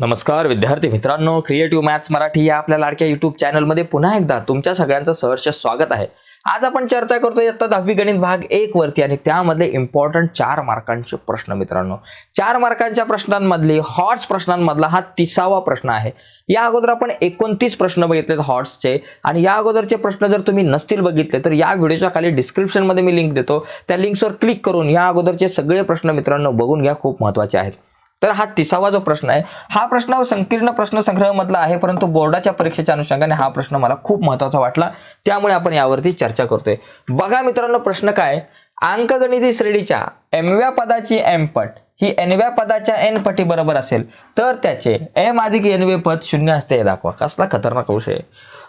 नमस्कार विद्यार्थी मित्रांनो क्रिएटिव्ह मॅथ्स मराठी या आपल्या लाडक्या युट्यूब चॅनलमध्ये पुन्हा एकदा तुमच्या सगळ्यांचं सहर्ष स्वागत आहे. आज आपण चर्चा करतो इयत्ता दहावी गणित भाग एक वरती आणि त्यामधले इम्पॉर्टंट चार मार्कांचे प्रश्न मित्रांनो. चार मार्कांच्या प्रश्नांमधली हॉट्स प्रश्नांमधला हा तिसावा प्रश्न आहे. या अगोदर आपण एकोणतीस प्रश्न बघितलेत हॉट्सचे आणि या अगोदरचे प्रश्न जर तुम्ही नसतील बघितले तर या व्हिडिओच्या खाली डिस्क्रिप्शनमध्ये मी लिंक देतो. त्या लिंक्सवर क्लिक करून या अगोदरचे सगळे प्रश्न मित्रांनो बघून घ्या खूप महत्त्वाचे आहेत. तर हा तिसावा जो प्रश्न आहे हा प्रश्न संकीर्ण प्रश्न संग्रहामधला आहे परंतु बोर्डाच्या परीक्षेच्या अनुषंगाने हा प्रश्न मला खूप महत्त्वाचा वाटला. त्यामुळे आपण यावरती चर्चा करतोय. बघा मित्रांनो प्रश्न काय अंकगणिती श्रेणीच्या एमव्या पदाची एम पट ही एनव्या पदाच्या एन पटी बरोबर असेल तर त्याचे एम अधिक एनवे पद शून्य असते. हे दाखवा कसला खतरनाक विषय.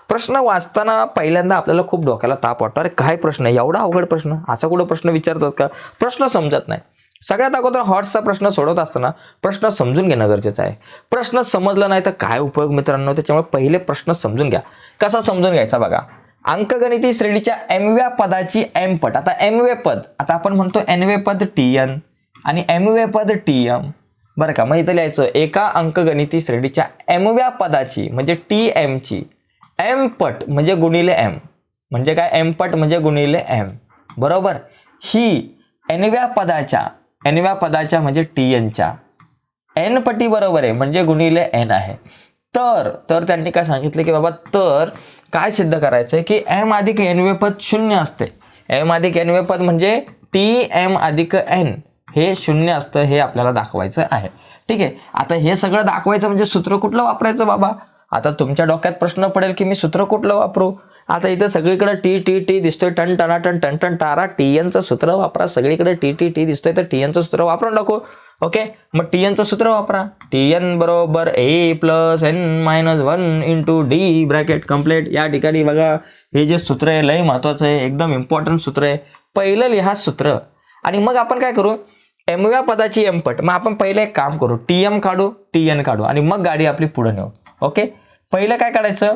प्रश्न वाचताना पहिल्यांदा आपल्याला खूप डोक्याला ताप वाटतो. अरे काय प्रश्न एवढा अवघड प्रश्न? असा कुठं प्रश्न विचारतात का? प्रश्न समजत नाही. सगळ्यात अगोदर हॉट्सचा प्रश्न सोडवत असताना प्रश्न समजून घेणं गरजेचं आहे. प्रश्न समजला नाही तर काय उपयोग मित्रांनो? त्याच्यामुळे पहिले प्रश्न समजून घ्या. कसा समजून घ्यायचा बघा? अंकगणिती श्रेणीच्या एमव्या पदाची एम पट. आता एमवे पद आता आपण म्हणतो एनवे पद टी एन आणि एमवे पद टी एम बरं का? मग इथं लिहायचं एका अंकगणिती श्रेणीच्या एमव्या पदाची म्हणजे टी एमची एम पट म्हणजे गुणिले एम म्हणजे काय? एम पट म्हणजे गुणिले एम बरोबर? ही एनव्या पदाच्या एनव्या पदाच्या म्हणजे टी एनच्या एन पटी बरोबर आहे म्हणजे गुणिले एन आहे. तर तर त्यांनी काय सांगितलं की बाबा तर काय सिद्ध करायचं आहे की एम अधिक एनवे पद शून्य असते. एम अधिक एनवे पद म्हणजे टी एम अधिक एन हे शून्य असतं हे आपल्याला दाखवायचं आहे. ठीक आहे? आता हे सगळं दाखवायचं म्हणजे सूत्र कुठलं वापरायचं बाबा? आता तुमच्या डोक्यात प्रश्न पडेल की मी सूत्र कुठलं वापरू? आता इथं सगळीकडे टी टी टी दिसतोय टन टना टन टन टन टारा टी एनचं सूत्र वापरा. सगळीकडे टी टी टी दिसतोय तर टी एनचं सूत्र वापरून टाकू ओके? मग टी एनचं सूत्र वापरा. टी एन बरोबर A plus N minus one into D bracket complete. या ठिकाणी बघा हे जे सूत्र आहे लय महत्वाचं आहे एकदम इम्पॉर्टंट सूत्र आहे. पहिलं लिहा सूत्र. आणि मग आपण काय करू? एमव्या पदाची एमपट. मग आपण पहिलं एक काम करू. टी एम काढू टी एन काढू. आणि मग गाडी आपली पुढे नेऊ. ओके? पहिलं काय काढायचं?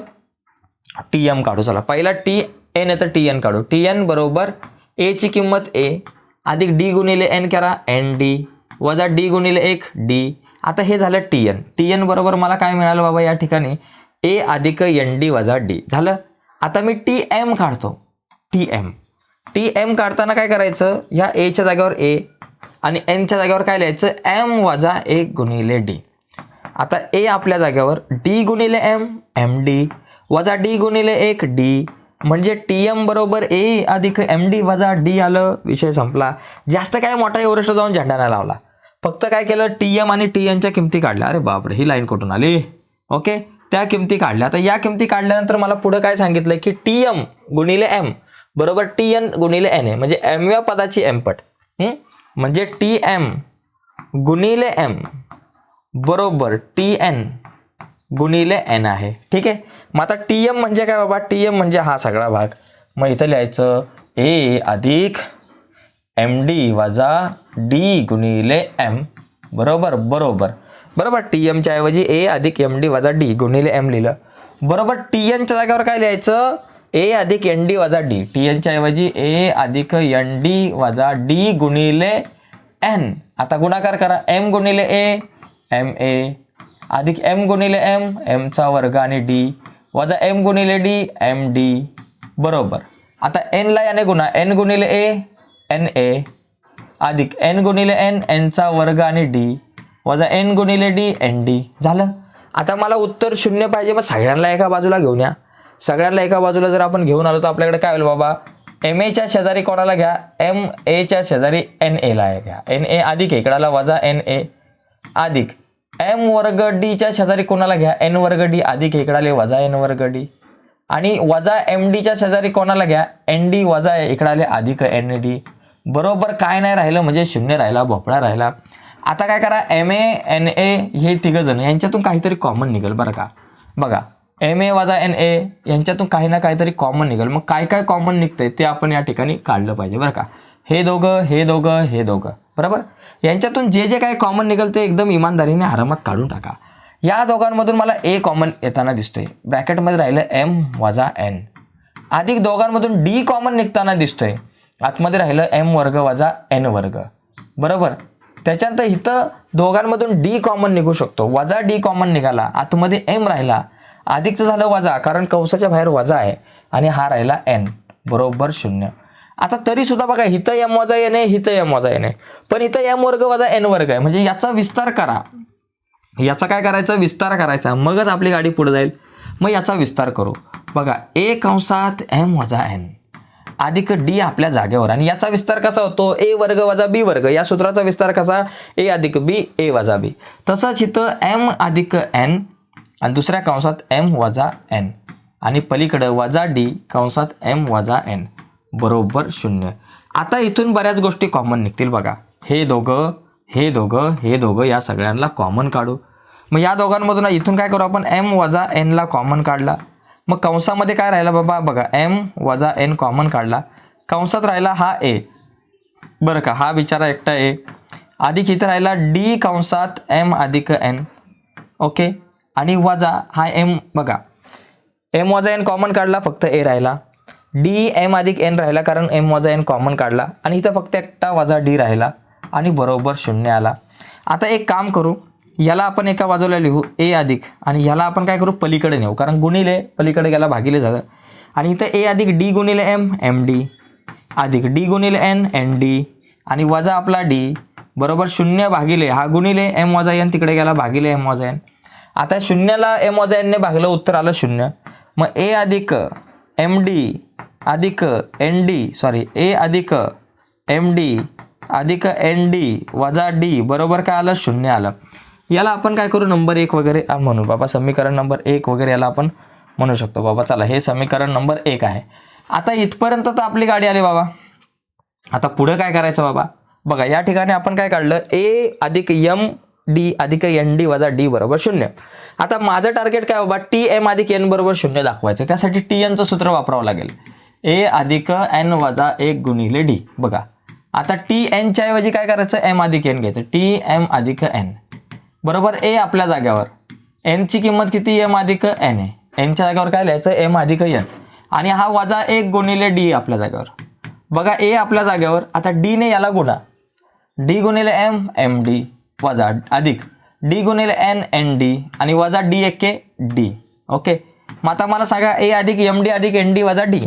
टी एम काढू. चला पहिला टी एन येतं टी एन काढू. टी एन बरोबर एची किंमत ए अधिक डी गुणिले एन करा एन डी वजा डी गुणिले एक डी आता हे झालं टी एन टी एन बरोबर मला काय मिळालं बाबा या ठिकाणी? ए अधिक एन डी वजा डी झालं? आता मी टी एम काढतो. टी एम टी एम काढताना काय करायचं? या एच्या जागेवर ए आणि एनच्या जागेवर काय लिहायचं? एम वजा एक गुणिले डी आता ए आपल्या जागेवर डी गुणिले एम एम डी वजा डी गुणिले एक डी. म्हणजे टी एम बरोबर ए अधिक एम डी वजा डी आलं विषय संपला. जास्त काय मोठा एव्हरेस्ट जाऊन झेंडा नाही लावला. फक्त काय केलं टी एम आणि टी एनच्या किमती काढल्या. अरे बापरे ही लाईन कुठून आली? ओके त्या किमती काढल्या. आता या किमती काढल्यानंतर मला पुढं काय सांगितलं की टी एम गुणिले एम बरोबर टी एन गुणिले एन ए म्हणजे एमव्या पदाची एमपट म्हणजे टी एम गुणिले एम बरोबर टी एन गुणिले एन आहे. ठीक आहे? मग आता टी एम म्हणजे काय बाबा? टी एम म्हणजे हा सगळा भाग. मग इथं लिहायचं ए अधिक एम डी वजा डी गुणिले एम बरोबर? बरोबर. बरोबर? टी एमच्या ऐवजी ए अधिक एम डी वजा डी गुणिले एम लिहिलं. बरोबर? टी एनच्या जागेवर काय लिहायचं? ए अधिक एन डी वजा डी टी एनच्या ऐवजी ए अधिक एन डी वजा डी गुणिले एन आता गुणाकार करा. एम गुणिले ए एम ए अधिक एम गुणिले एम एमचा वर्ग आणि डी वजा एम गुणिले डी एम डी. बरोबर. आता एनला याने गुणा. एन गुणिले ए एन ए. अधिक एन गुणिले एन एनचा वर्ग आणि डी. वजा एन गुणिले डी एन डी. झालं? आता मला उत्तर शून्य पाहिजे मग सगळ्यांना एका बाजूला घेऊन या. सगळ्यांना एका बाजूला जर आपण घेऊन आलो तर आपल्याकडे काय होईल बाबा? एम एच्या शेजारी कोणाला घ्या? एम एच्या शेजारी एन एला घ्या. एन ए अधिक इकडाला वजा एन ए. अधिक. एम वर्ग डीच्या शेजारी कोणाला घ्या? एन वर्ग डी अधिक इकडाले वजा एन वर्ग डी. आणि वजा एम डीच्या शेजारी कोणाला घ्या? एन डी वजा इकडाले अधिक एन डी. बरोबर काय नाही राहिलं म्हणजे शून्य राहिला भोपळा राहिला. आता काय करा? एम ए एन ए हे तिघंजण यांच्यातून काहीतरी कॉमन निघेल बरं का? बघा एम ए वजा एन ए यांच्यातून काही ना काहीतरी कॉमन निघेल. मग काय काय कॉमन निघतंय ते आपण या ठिकाणी काढलं पाहिजे बरं का? हे दोघं हे दोघं हे दोघं. बरोबर? यांच्यातून जे जे काही कॉमन निघेल ते एकदम इमानदारीने आरामात काढून टाका. या दोघांमधून मला ए कॉमन येताना दिसतोय. ब्रॅकेटमध्ये राहिलं एम वजा एन अधिक दोघांमधून डी कॉमन निघताना दिसतोय. आतमध्ये राहिलं एम वर्ग वजा एन वर्ग. बरोबर? त्याच्यानंतर इथं दोघांमधून डी कॉमन निघू शकतो. वजा डी कॉमन निघाला. आतमध्ये एम राहिला. अधिकचं झालं वजा कारण कंसाच्या बाहेर वजा आहे. आणि हा राहिला एन बरोबर शून्य. आता तरी सुद्धा बघा हिथं एम वजा एन आहे इथं एम वजा एन आहे. पण इथं एम वर्ग वजा एन वर्ग आहे. म्हणजे याचा विस्तार करा. याचा काय करायचा? विस्तार करायचा. मगच आपली गाडी पुढे जाईल. मग याचा विस्तार करू. बघा ए कंसात एम वजा एन अधिक डी आपल्या जागेवर. आणि याचा विस्तार कसा होतो? ए वर्ग वजा बी वर्ग. या सूत्राचा विस्तार कसा? ए अधिक बी ए वजा बी तसंच इथं एम अधिक एन आणि दुसऱ्या कंसात एम वजा एन आणि पलीकडं वजा डी कंसात एम वजा एन बरोबर शून्य. आता इथून बऱ्याच गोष्टी कॉमन निघतील बघा. हे दोघं हे दोघं हे दोघं या सगळ्यांना कॉमन काढू. मग या दोघांमधून इथून काय करू आपण? एम वजा एनला कॉमन काढला. मग कंसामध्ये काय राहिला बाबा? बघा एम वजा एन कॉमन काढला. कंसात राहिला हा ए बरं का हा बिचारा एकटा ए अधिक इथं राहिला? डी कंसात एम अधिक एन ओके आणि वजा हा एम बघा. एम वजा एन कॉमन काढला फक्त ए राहिला. डी एम अधिक एन राहिला कारण एम वजा एन कॉमन काढला आणि इथं फक्त एकटा वजा डी राहिला आणि बरोबर शून्य आला. आता एक काम करू याला आपण एका बाजूला लिहू ए अधिक आणि याला आपण काय करू पलीकडे नेऊ कारण गुणिले पलीकडे गेला भागिले झालं. आणि इथं ए अधिक डी गुणिले एम एम डी अधिक डी गुणिले एन एन डी आणि वजा आपला डी बरोबर शून्य भागिले हा गुणिले एम वजा एन तिकडे गेला भागिले एम वजा एन आता शून्याला एम वजा एनने भागलं उत्तर आलं शून्य. मग ए अधिक एम डी अधिक एन डी सॉरी ए अधिक एम डी अधिक एन डी वजा डी बरोबर काय आलं? शून्य आलं. याला आपण काय करू? नंबर एक वगैरे म्हणू. बाबा समीकरण नंबर एक वगैरे याला आपण म्हणू शकतो. बाबा चला हे समीकरण नंबर एक आहे. आता इथपर्यंत तर आपली गाडी आली बाबा. आता पुढं काय करायचं बाबा? बघा या ठिकाणी आपण काय काढलं? ए अधिक यम डी अधिक एन डी वजा डी बरोबर शून्य. आता माझं टार्गेट काय बाबा? टी एम अधिक एन बरोबर शून्य दाखवायचं. त्यासाठी टी एनचं सूत्र वापरावं लागेल. ए अधिक एन वजा एक गुणिले डी. बघा. आता टी एनच्या ऐवजी काय करायचं? एम अधिक एन घ्यायचं. टी एम अधिक एन. बरोबर? ए आपल्या जाग्यावर. एनची किंमत किती? एम अधिक एन आहे एनच्या जाग्यावर काय लिहायचं? एम अधिक एन. आणि हा वजा एक गुणिले डी आपल्या जागेवर. बघा ए आपल्या जागेवर. आता डीने याला गुणा. डी गुणिले एम एम डी वजा अधिक. डी गुणिले एन एन डी. आणि वजा डी एके के डी. ओके? मग आता मला सांगा ए अधिक एम डी अधिक एन डी वजा डी.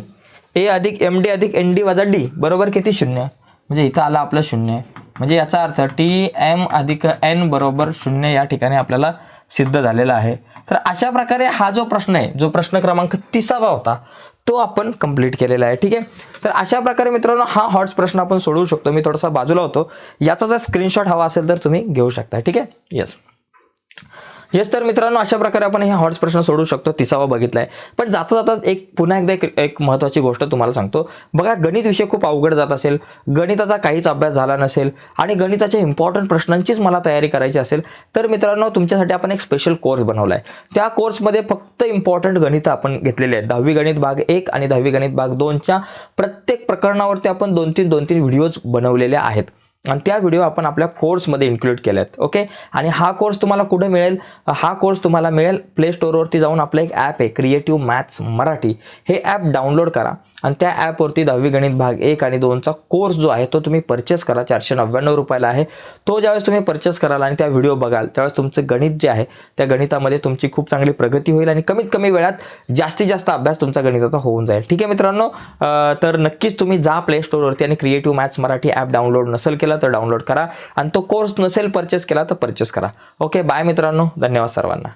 ए अधिक एम डी अधिक एन डी वजा डी बरोबर किती शून्य? म्हणजे इथं आलं आपलं शून्य. म्हणजे याचा अर्थ टी एम अधिक एन बरोबर शून्य या ठिकाणी आपल्याला सिद्ध झालेला आहे. तर अशा प्रकारे हा जो प्रश्न आहे जो प्रश्न क्रमांक तिसावा होता तो आपण कंप्लीट केलेला आहे ठीक आहे? तर अशा प्रकारे मित्रांनो हा हॉट्स प्रश्न आपण सोडवू शकतो. मी थोडासा बाजूला होतो. याचा जर स्क्रीनशॉट हवा असेल तर तुम्ही घेऊ शकता ठीक आहे? येस येस तर मित्रांनो अशा प्रकारे आपण हे हॉट्स प्रश्न सोडू शकतो. तिसावा बघितलाय. पण जाता जाता एक पुन्हा एकदा एक एक महत्त्वाची गोष्ट तुम्हाला सांगतो. बघा गणित विषय खूप अवघड जात असेल. गणिताचा काहीच अभ्यास झाला नसेल आणि गणिताच्या इम्पॉर्टंट प्रश्नांचीच मला तयारी करायची असेल तर मित्रांनो तुमच्यासाठी आपण एक स्पेशल कोर्स बनवला आहे त्या कोर्समध्ये फक्त इम्पॉर्टंट गणित आपण घेतलेले आहेत. दहावी गणित भाग एक आणि दहावी गणित भाग दोनच्या प्रत्येक प्रकरणावरती आपण दोन तीन दोन तीन व्हिडिओज बनवलेले आहेत. आणि त्या व्हिडिओ आपण आपल्या कोर्समध्ये इन्क्लूड केले आहेत ओके आणि हा कोर्स तुम्हाला कुठं मिळेल? हा कोर्स तुम्हाला मिळेल प्ले स्टोअरवरती जाऊन आपलं एक ॲप आहे क्रिएटिव्ह मॅथ्स मराठी. हे ॲप डाउनलोड करा आणि त्या ॲपवरती दहावी गणित भाग एक आणि दोनचा कोर्स जो आहे तो तुम्ही परचेस करा चारशे नव्याण्णव रुपयाला आहे. तो ज्यावेळेस तुम्ही परचेस कराल आणि त्या व्हिडिओ बघाल त्यावेळेस तुमचं गणित जे आहे त्या गणितामध्ये तुमची खूप चांगली प्रगती होईल आणि कमीत कमी वेळात जास्तीत जास्त अभ्यास तुमचा गणिताचा होऊन जाईल. ठीक आहे मित्रांनो? तर नक्कीच तुम्ही जा प्ले स्टोअरवरती आणि creative maths Marathi app download नसेल केला तर डाउनलोड करा. आणि तो कोर्स नसेल परचेस केला तर परचेस करा. ओके बाय मित्रांनो. धन्यवाद सर्वांना.